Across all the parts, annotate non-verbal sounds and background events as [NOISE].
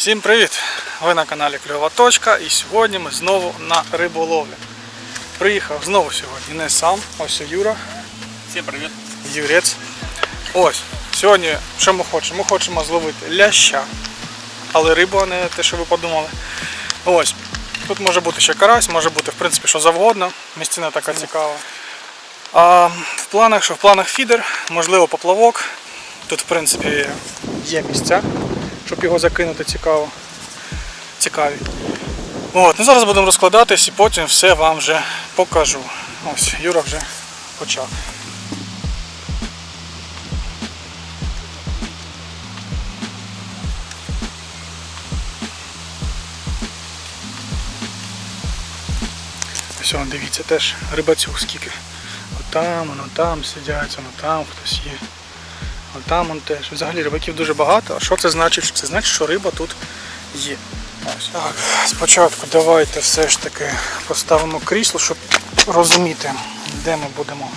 Всім привіт! Ви на каналі Кльова Точка і сьогодні ми знову на риболовлі. Приїхав знову сьогодні не сам, ось Юра, Всім привіт. Юрець. Ось, сьогодні що ми хочемо? Ми хочемо зловити ляща, але рибу, а не те, що ви подумали. Ось, тут може бути ще карась, може бути в принципі що завгодно. Місцина така цікава. А в планах, що в планах фідер, можливо поплавок. Тут в принципі є місця, щоб його закинути цікаво. Цікаві. От, ну зараз будемо розкладатись і потім все вам вже покажу. Ось, Юра вже почав. Ось, дивіться, теж рибацюк скільки. Отам, воно там сидять, воно там хтось є. Там. Взагалі рибаків дуже багато. А що це значить? Це значить, що риба тут є. Ось. Так, спочатку давайте все ж таки поставимо крісло, щоб розуміти, де ми будемо.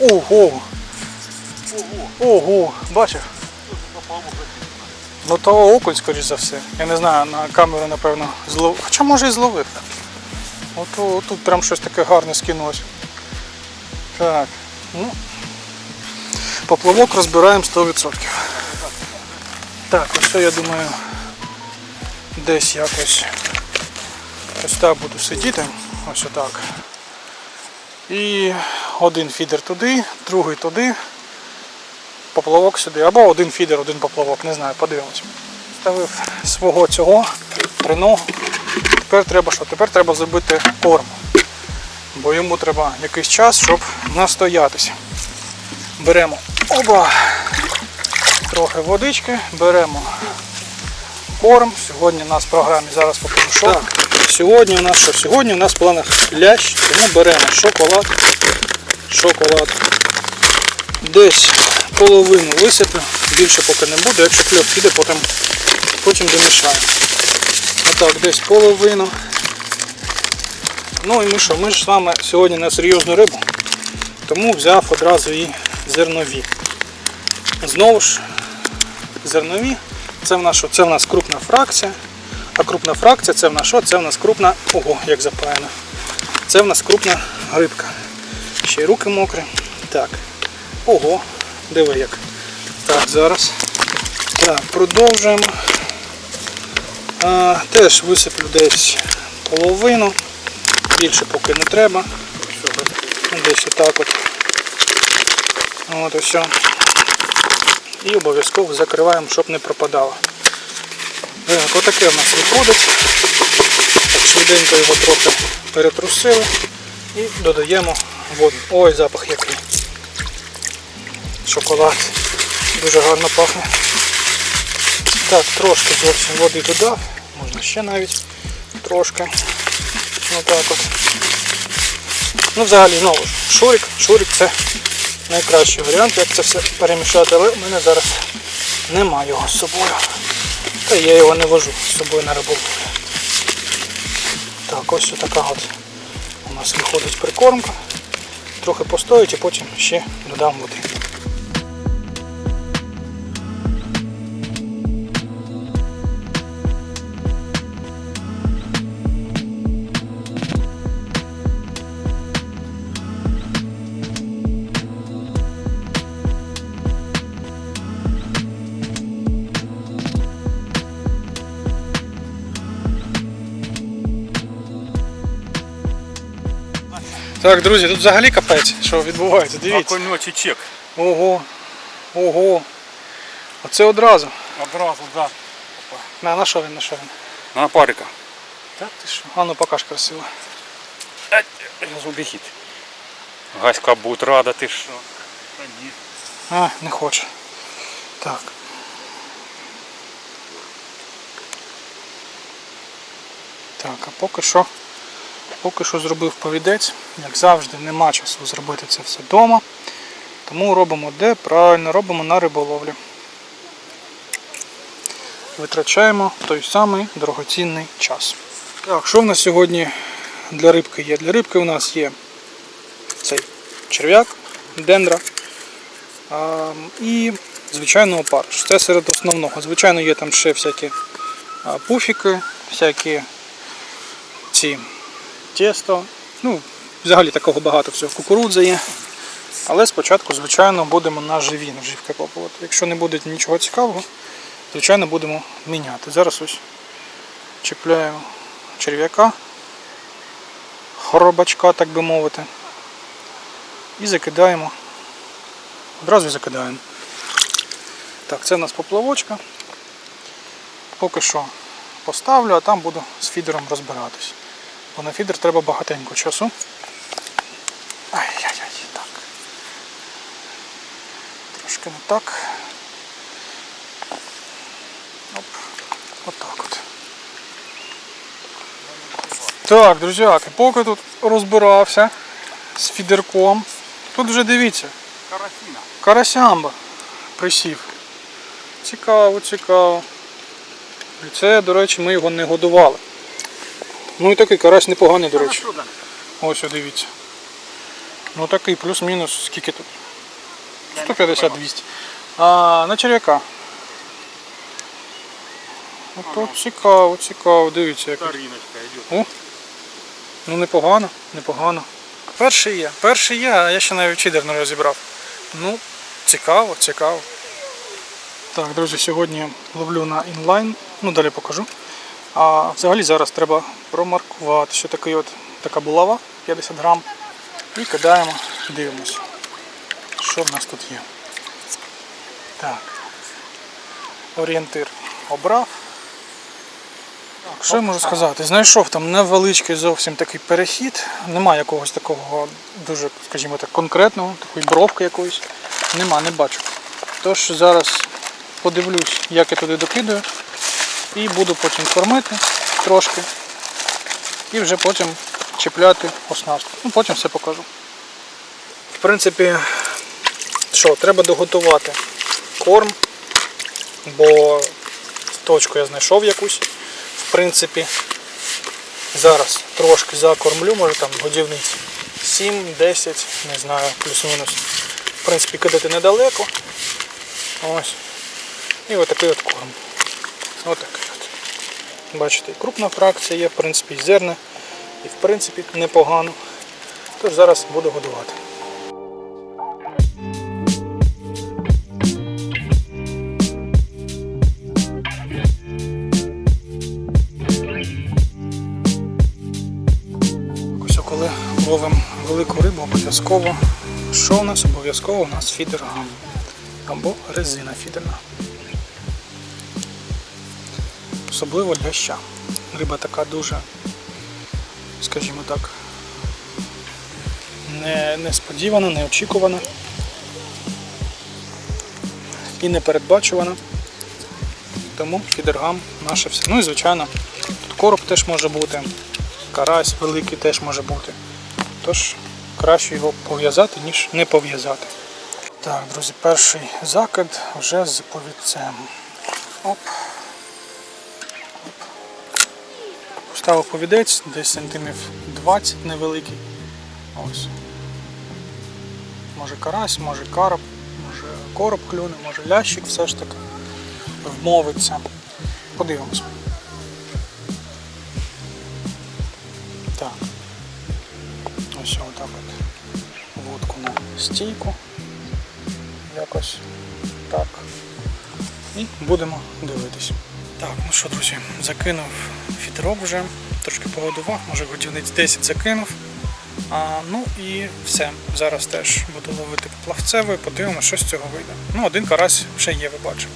Ого! Ого! Бачив? Ну то окунь, скоріш за все. Я не знаю, на камеру, напевно, зловив. Хоча може і зловив. От тут прям щось таке гарне скинулось. Так, ну. Поплавок розбираємо 100%. Так, ось це, я думаю, десь якось ось так буду сидіти. Ось отак. І один фідер туди, другий туди, поплавок сюди. Або один фідер, один поплавок, не знаю, подивимось. Ставив свого цього триногу. Тепер треба що? Тепер треба зробити корм. Бо йому треба якийсь час, щоб настоятися. Беремо оба, трохи водички, беремо корм. Сьогодні у нас в програмі зараз покажу, що. Так. Сьогодні у нас що? Сьогодні у нас в планах лящ, тому беремо шоколад, шоколад. Десь половину висиплю, більше поки не буде, якщо кльоп піде, потім, потім домішаємо. Отак, десь половину. Ну і ми що, ми ж з вами сьогодні на серйозну рибу, тому взяв одразу і зернові. Знову ж, зернові, це в нас що? Це в нас крупна фракція. А крупна фракція це в нас що? Це в нас крупна. Ого, як запаяно. Це в нас крупна рибка. Ще й руки мокрі. Так. Ого, диви як. Так, зараз. Так, продовжуємо. А, теж висиплю десь половину. Більше поки не треба. Десь отак от. От і все. І обов'язково закриваємо, щоб не пропадало. Так, отаке в нас виходить. Швиденько його трохи перетрусили і додаємо воду. Ой, запах який. Шоколад. Дуже гарно пахне. Так, трошки зовсім води додав, можна ще навіть трошки. Отак от. Ну взагалі знову ж, шурик, шурик це найкращий варіант, як це все перемішати, але в мене зараз нема його з собою. Та я його не вожу з собою на риболовлю. Так, ось така от у нас виходить прикормка. Трохи постоїть і потім ще додам води. Так, друзі, тут взагалі капець, що відбувається, дивіться. Окунь чек. Ого, ого. Оце одразу. Одразу, да. На, на що він, на що він? На парика. Так ти що? А ну покаж красиво. Зараз убігіть. Гаська буде рада, ти що? Та ні. А, не хоче. Так. Так, а поки що, поки що зробив повідець. Як завжди, нема часу зробити це все вдома. Тому робимо де? Правильно, робимо на риболовлі. Витрачаємо той самий дорогоцінний час. Так, що в нас сьогодні для рибки є? Для рибки у нас є цей черв'як, дендра. І звичайного опарыша. Це серед основного. Звичайно, є там ще всякі пуфіки, всякі ці тісто. Ну, взагалі такого багато всього. Кукурудза є. Але спочатку, звичайно, будемо на живі наживки пробувати. Якщо не буде нічого цікавого, звичайно, будемо міняти. Зараз ось чіпляємо черв'яка, хробачка, так би мовити. І закидаємо. Одразу і закидаємо. Так, це у нас поплавочка. Поки що поставлю, а там буду з фідером розбиратись. Бо на фідер треба багатенько часу. Ай-яй-яй, так. Трошки не так. Оп. Отак от. Так, друзяки, поки тут розбирався з фідерком, тут вже дивіться, Карасіна. карасямба присів. Цікаво, цікаво. І це, до речі, ми його не годували. Ну і такий карась непоганий, до речі. Ось, дивіться. Ну такий плюс-мінус, скільки тут? 150-200. А на черв'яка. Ото цікаво, цікаво, дивіться, як. Йде. Ну непогано, непогано. Перший є, перший є, а я ще навіть чидер не розібрав. Ну, цікаво, цікаво. Так, друзі, сьогодні ловлю на інлайн, ну далі покажу. А взагалі зараз треба промаркувати, що такий от така булава 50 грам. І кидаємо, дивимося, що в нас тут є. Так. Орієнтир обрав. Так, що я можу сказати? Знайшов там невеличкий зовсім такий перехід. Немає якогось такого дуже, скажімо так, конкретного, такої бровки якоїсь. Нема, не бачу. Тож зараз подивлюсь, як я туди докидаю. І буду потім кормити трошки. І вже потім чіпляти оснастку. Ну, потім все покажу. В принципі, що, треба доготувати корм, бо точку я знайшов якусь. В принципі, зараз трошки закормлю, може там годівниць 7-10, не знаю, плюс-мінус. В принципі, кидати недалеко. Ось. І отакий от корм. Отакий от. Бачите, крупна фракція є, в принципі, і зерна. І в принципі непогано. Тож зараз буду годувати. Ось коли ловимо велику рибу, обов'язково. Що у нас? Обов'язково у нас фідер. Або резина фідерна. Особливо для ща. Риба така дуже, скажімо так, не, несподівана, неочікувана і непередбачувана. Тому фідергам наше все. Ну і звичайно, тут короб теж може бути, карась великий теж може бути. Тож краще його пов'язати, ніж не пов'язати. Так, друзі, перший закид вже з повідцем. Оп. Поставив повідець, десь сантимів 20 невеликий. Ось. Може карась, може карп, може короб клюне, може лящик все ж таки вмовиться. Подивимось. Так. Ось отак от вудку на стійку. Якось так. І будемо дивитись. Так, ну що, друзі, закинув фітерок вже, трошки погодував, може годівниць 10 закинув. А, ну і все. Зараз теж буду ловити плавцевою, подивимося, що з цього вийде. Ну, один карась ще є, ви бачите.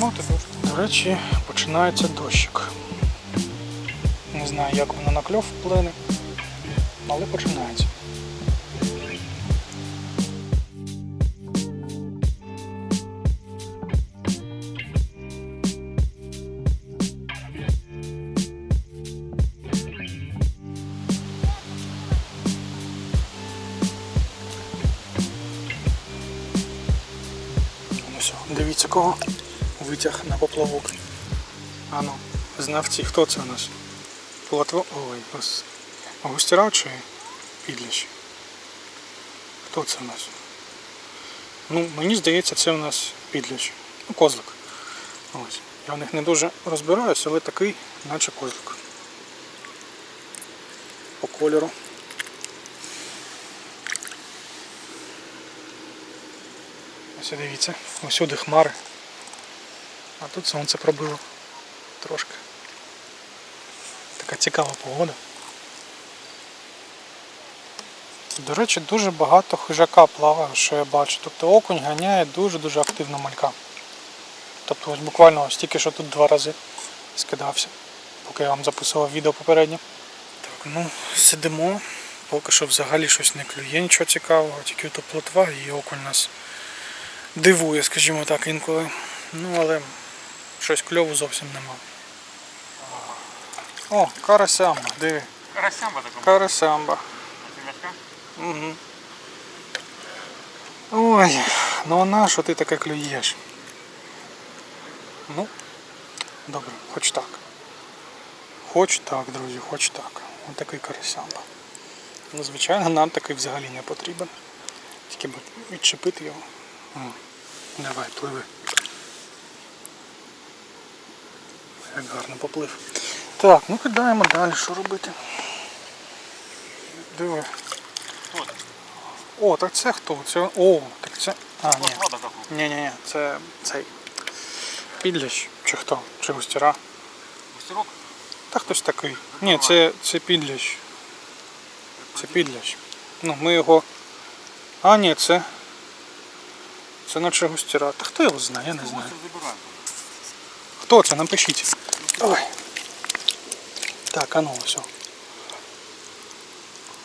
Ну, тепер. До речі, починається дощик. Не знаю, як воно на кльов вплине, але починається. Ну дивіться кого витяг на поплавок. Ану, знавці, хто це у нас? Платво. Ой, гос. Густіра чи підлящ? Хто це у нас? Ну, мені здається, це у нас підлящ. Ну, козлик. Ось. Я в них не дуже розбираюся, але такий, наче козлик. По кольору. Ось дивіться, усюди хмари. А тут сонце пробило трошки. Така цікава погода. До речі, дуже багато хижака плаває, що я бачу. Тобто окунь ганяє дуже-дуже активно малька. Тобто ось буквально ось тільки що тут два рази скидався, поки я вам записував відео попереднє. Так, ну сидимо, поки що взагалі щось не клює, нічого цікавого, тільки то плотва і окунь нас дивує, скажімо так, інколи. Ну але щось кльову зовсім нема. О, карасямба, диви. Карасямба такому. Карасямба. Угу. Ой, ну а на що ти таке клюєш? Ну, добре, хоч так. Хоч так, друзі, хоч так. Ось такий карасямба. Ну, звичайно, нам такий взагалі не потрібен. Тільки б відчепити його. О, давай, пливи. Як гарно поплив. Так, ну кидаємо далі, що робити. Диви. О, так це хто? Це. О, так це. А, ні. Плотва така. Ні, ні, ні, це цей. Підлящ. Чи хто? Чи густіра? Густерок? Та хтось такий. Ні, це, це підлящ. Це підлящ. Ну, ми його. А, ні, це. Це наче густіра. Та хто його знає, я не знаю. Хто це? Напишіть. Давай. Так, а ну ось.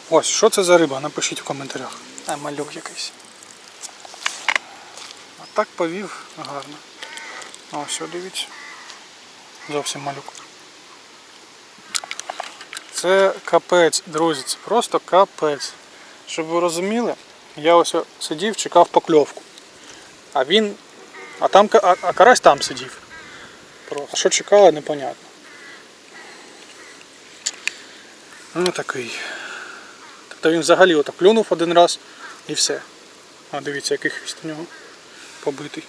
Ось, що це за риба? Напишіть в коментарях. А, малюк якийсь. А так повів гарно. Ось, о, дивіться. Зовсім малюк. Це капець, друзі, це просто капець. Щоб ви розуміли, я ось сидів, чекав покльовку. А він. А там а, а карась там сидів. Про- А що чекали, непонятно. Ну такий. Тобто він взагалі отак плюнув один раз і все. А дивіться, який хвіст у нього побитий.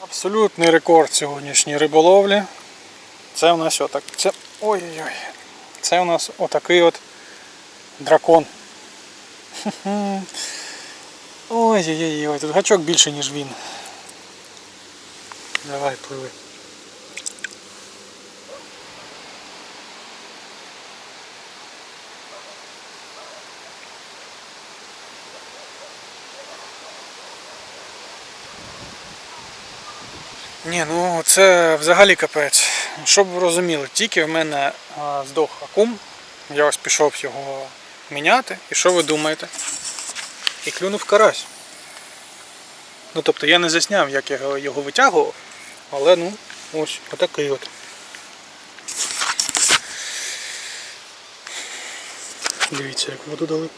Абсолютний рекорд сьогоднішньої риболовлі. Це у нас отак. Це. Ой-ой-ой. Це у нас отакий от дракон. [LAUGHS] Ой-ой-ой, тут гачок більше, ніж він. Давай, пливи. Ні, ну це взагалі капець. Щоб ви розуміли, тільки в мене здох акум, я ось пішов його міняти. І що ви думаєте? І клюнув карась. Ну тобто я не засняв, як я його- витягував, але ну, ось отакий от. Дивіться, як воду дали.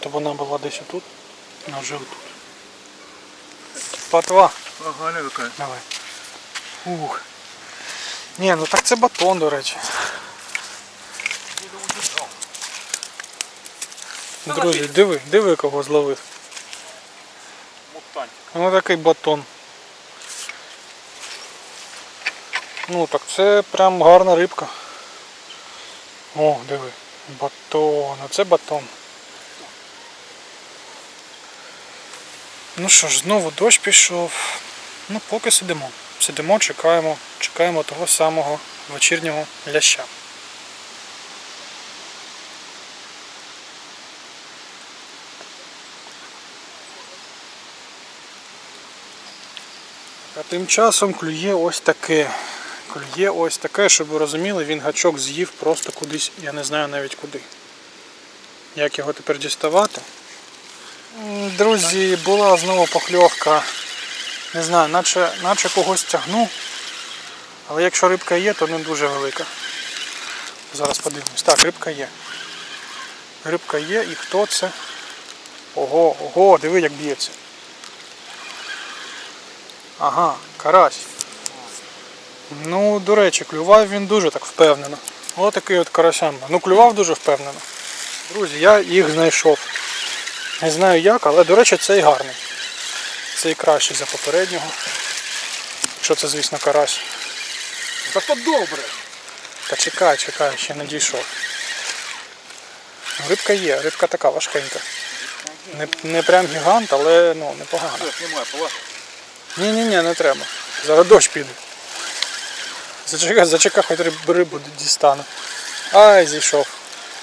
То вона була десь отут, а вже отут. Платва. Ага. Давай. Ух. Ні, ну так це батон, до речі. Друзі, диви, диви кого зловив. Мутантик. Ну такий батон. Ну так це прям гарна рибка. О, диви. Батон, оце батон. Ну що ж, знову дощ пішов. Ну поки сидимо. Сидимо, чекаємо, чекаємо того самого вечірнього ляща. А тим часом клює ось таке. Клює ось таке, щоб ви розуміли, він гачок з'їв просто кудись, я не знаю навіть куди. Як його тепер діставати? Друзі, була знову покльовка Не знаю, наче, наче когось тягну. Але якщо рибка є, то не дуже велика. Зараз подивимось. Так, рибка є. Рибка є і хто це? Ого, ого, диви, як б'ється. Ага, карась. Ну, до речі, клював він дуже так впевнено. Ось такий от карасямба. Ну, клював дуже впевнено. Друзі, я їх знайшов. Не знаю як, але до речі, цей гарний. Цей кращий за попереднього. Якщо це, звісно, карась. Та то добре. Та чекай, чекай, ще не дійшов. Рибка є, рибка така важкенька. Не, не прям гігант, але ну, непогано. Ні, ні, ні, не треба. Зараз дощ піде. Зачекай, зачекай, хоч рибу дістану. Ай, зійшов.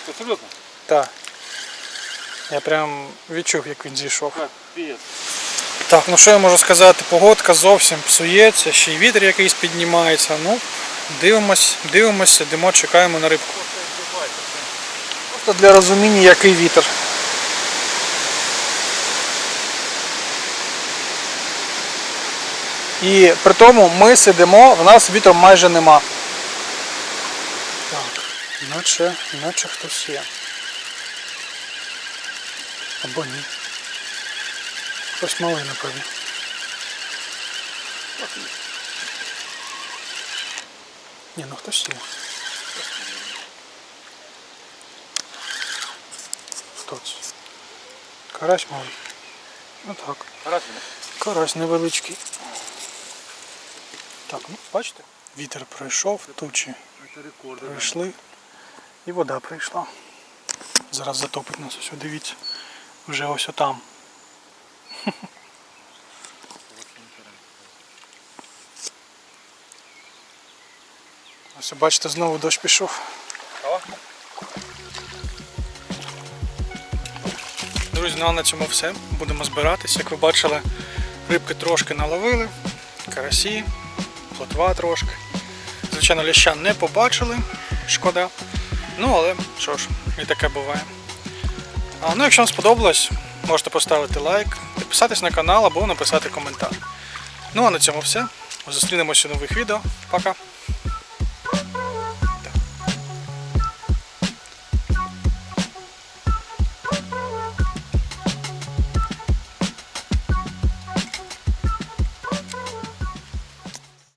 Ти серйозно? Так. Я прям відчув, як він зійшов. Капець. Так, ну що я можу сказати? Погодка зовсім псується, ще й вітер якийсь піднімається. Ну, дивимось, дивимось, сидимо, чекаємо на рибку. Просто для розуміння, який вітер. І при тому ми сидимо, в нас вітру майже нема. Так, наче, наче хтось є. Або ні. Хтось малий, напевно. Ні, ну хтось є. Хто це? Карась малий. Ну так. Карась невеличкий. Так, ну бачите? Вітер пройшов, тучі пройшли і вода прийшла. Зараз затопить нас ось, дивіться. Вже ось отам. [LAUGHS] Ось бачите, знову дощ пішов. Друзі, ну а на цьому все. Будемо збиратись. Як ви бачили, рибки трошки наловили, карасі, плотва трошки. Звичайно, ляща не побачили, шкода. Ну, але що ж, і таке буває. А, ну, якщо вам сподобалось, можете поставити лайк, підписатись на канал або написати коментар. Ну а на цьому все. Зустрінемося у нових відео. Пока!